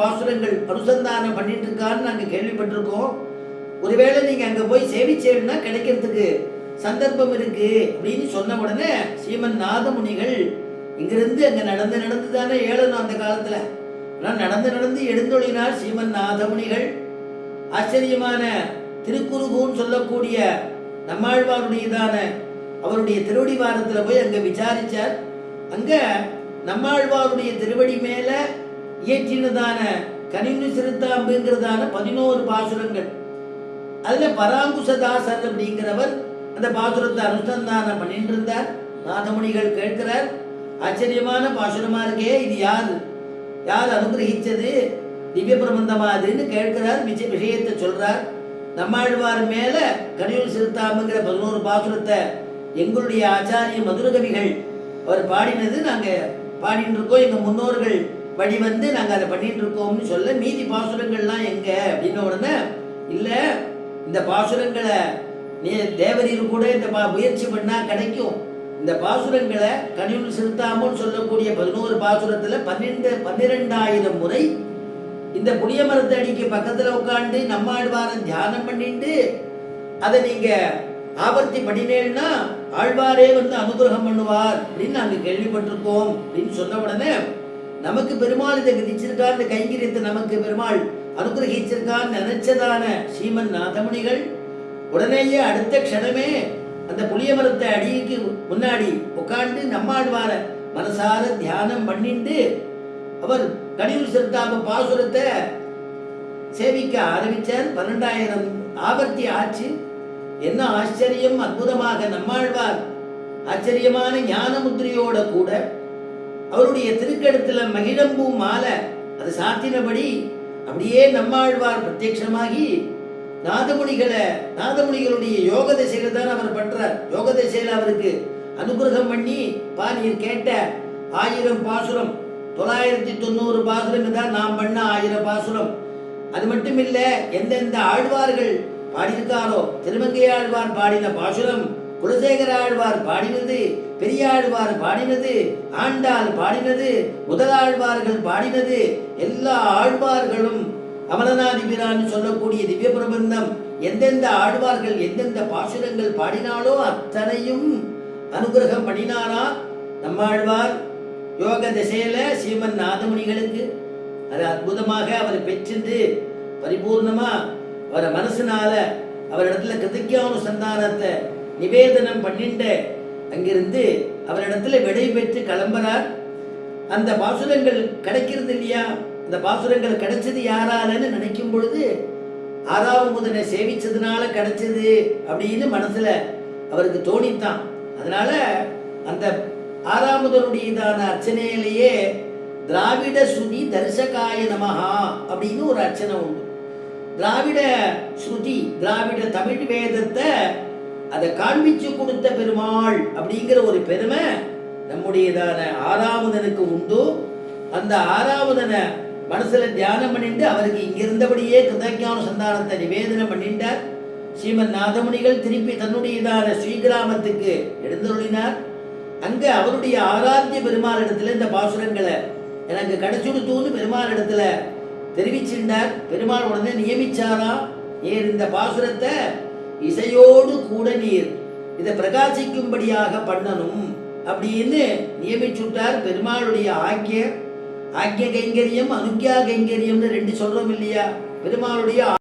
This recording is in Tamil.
பாசுரங்கள் அனுசந்தானம் பண்ணிட்டு இருக்கான்னு நாங்கள் கேள்விப்பட்டிருக்கோம். ஒருவேளை நீங்க அங்க போய் சேவிச்சேன்னா கிடைக்கிறதுக்கு சந்தர்ப்பம் இருக்கு அப்படின்னு சொன்ன உடனே சீமன் நாதமுனிகள் இங்கிருந்து அங்க நடந்து நடந்து தானே ஏழனும் அந்த காலத்துல. ஆனால் நடந்து நடந்து எழுந்தொழினார் சீமன் நாதமுனிகள். ஆச்சரியமான திருக்குறுகூன்னு சொல்லக்கூடிய நம்மாழ்வாருடையதான அவருடைய திருவடி வாரத்தில் போய் அங்கே விசாரித்தார் அங்கே நம்மாழ்வாருடைய திருவடி மேலே இயற்றினதான கனிந்து சிறுத்தாம்புங்கிறதான பதினோரு பாசுரங்கள். அதுல பராங்குசதாசர் அப்படிங்கிறவர் அந்த பாசுரத்தை அனுசந்தானம் பண்ணிட்டு இருந்தார் நாதமுனிகள் கேட்கிறார் ஆச்சரியமான பாசுரமா இருக்கே இது யார்? யார் அனுகிரகிச்சது? திவ்ய பிரபந்தமா அதுன்னு கேட்கிறார் விஷ- விஷயத்தை சொல்றார். நம்மாழ்வார் மேல கனியூர் சிறுத்தாம்புங்கிற பதினோரு பாசுரத்தை எங்களுடைய ஆச்சாரிய மதுரகவிகள் அவர் பாடினது நாங்க பாடிட்டு இருக்கோம் எங்க முன்னோர்கள் வழி வந்து நாங்கள் அதை பண்ணிட்டு இருக்கோம்னு சொல்ல மீதி பாசுரங்கள்லாம் எங்க? அப்படின்ன உடனே இல்லை இந்த பாசுரங்களை நீ தேவரீர் கூட இந்த பா முயற்சி பண்ணால் கிடைக்கும். இந்த பாசுரங்களை கனிவுள் செலுத்தாமல் சொல்லக்கூடிய பதினோரு பாசுரத்தில் பன்னெண்டு பன்னிரெண்டாயிரம் முறை இந்த புளிய மரத்து அடிக்கு பக்கத்தில் உட்காந்து நம்மாழ்வார தியானம் பண்ணிட்டு அதை நீங்கள் ஆபர்த்தி பண்ணினேன்னா ஆழ்வாரே வந்து அனுகிரகம் பண்ணுவார் அப்படின்னு நாங்கள் கேள்விப்பட்டிருக்கோம் அப்படின்னு சொன்ன உடனே நமக்கு பெருமாள் இதை விதிச்சிருக்கார் இந்த கைங்கரியத்தை நமக்கு பெருமாள் அனுகிரகிச்சிருக்கான்னு நினைச்சதான ஸ்ரீமன் நாதமுனிகள் உடனேயே அடுத்த க்ஷணமே அந்த புளிய மரத்தை அடிக்கு முன்னாடி உட்காந்து நம்மாழ்வார மனசார தியானம் பண்ணிட்டு அவர் கனிவு சிறுத்தாம பாசுரத்தை சேவிக்க ஆரம்பித்தார் பன்னெண்டாயிரம் ஆபர்த்தி ஆச்சு. என்ன ஆச்சரியம் அற்புதமாக நம்மாழ்வார் ஆச்சரியமான ஞான முத்திரையோட கூட அவருடைய திருக்கடத்துல மகிழம்பூ மாலை அது சாத்தினபடி அப்படியே நம்மாழ்வார் பிரத்யட்சமாகி நாதமுனிகளை நாதமுனிகளுடைய யோக திசைகள் தான் அவர் பண்றார். யோக திசையில அவருக்கு அனுகிரகம் பண்ணி பா நீர் கேட்ட ஆயிரம் பாசுரம் தொள்ளாயிரத்தி தொண்ணூறு பாசுரங்க தான் நாம் பண்ண ஆயிரம் பாசுரம். அது மட்டும் இல்ல எந்தெந்த ஆழ்வார்கள் பாடியிருக்காரோ திருமங்கை ஆழ்வார் பாடின பாசுரம் குலசேகர ஆழ்வார் பாடினது பெரியாழ்வார் பாடினது ஆண்டாள் பாடினது முதலாழ்வார்கள் பாடினது எல்லா ஆழ்வார்களும் அமலநாதிபிரான்னு சொல்லக்கூடிய திவ்ய பிரபந்தம் எந்தெந்த ஆழ்வார்கள் எந்தெந்த பாசுரங்கள் பாடினாலோ அத்தனையும் அனுகிரகம் பண்ணினாரா? நம்மாழ்வார் யோக திசையில சீமன் நாதமுனிகளுக்கு. அது அற்புதமாக அவர் பெற்றிருந்து பரிபூர்ணமா அவரை மனசுனால அவரிடத்துல கிருத்திக்கானுசந்தானத்தை நிவேதனம் பண்ணிட்டு அங்கிருந்து அவரிடத்துல விடை பெற்று கிளம்புறார் அந்த பாசுரங்கள் கிடைக்கிறது இல்லையா? அந்த பாசுரங்கள் கிடைச்சது யாராலன்னு நினைக்கும் பொழுது ஆறாவது முதனை சேவிச்சதுனால கிடைச்சது அப்படின்னு மனசுல அவருக்கு தோணித்தான். அதனால அந்த ஆறாமுதனுடையதான அர்ச்சனையிலேயே திராவிட ஸ்ருதி தரிசகாய நமஹா அப்படின்னு ஒரு அர்ச்சனை உண்டு. திராவிட ஸ்ருதி திராவிட தமிழ் வேதத்தை அதை காண்பிச்சு கொடுத்த பெருமாள் அப்படிங்கிற ஒரு பெருமை நம்முடையதான ஆறாவதனுக்கு உண்டு. அந்த ஆறாவதனை மனசுல தியானம் பண்ணிட்டு அவருக்கு இங்கிருந்தபடியே கிருதஞான சந்தானத்தை நிவேதனம் பண்ணிட்டார். ஸ்ரீமன் நாதமுனிகள் திருப்பி தன்னுடையதான ஸ்ரீகிராமத்துக்கு எழுந்தருளினார். அங்க அவருடைய ஆராத்திய பெருமாள் இடத்துல இந்த பாசுரங்களை எனக்கு கிடைச்சுடுத்தூன்னு பெருமாள் இடத்துல தெரிவிச்சிருந்தார். பெருமாள் உடனே நியமிச்சாரா? ஏன் இந்த பாசுரத்தை இசையோடு கூட நீர். இதை பிரகாசிக்கும்படியாக பண்ணணும். அப்படின்னு நியமிச்சுட்டார் பெருமாளுடைய ஆக்கிய ஆக்கிய கைங்கரியம் அனுக்கியா கைங்கரியம்னு ரெண்டு சொல்றோம் இல்லையா? பெருமாளுடைய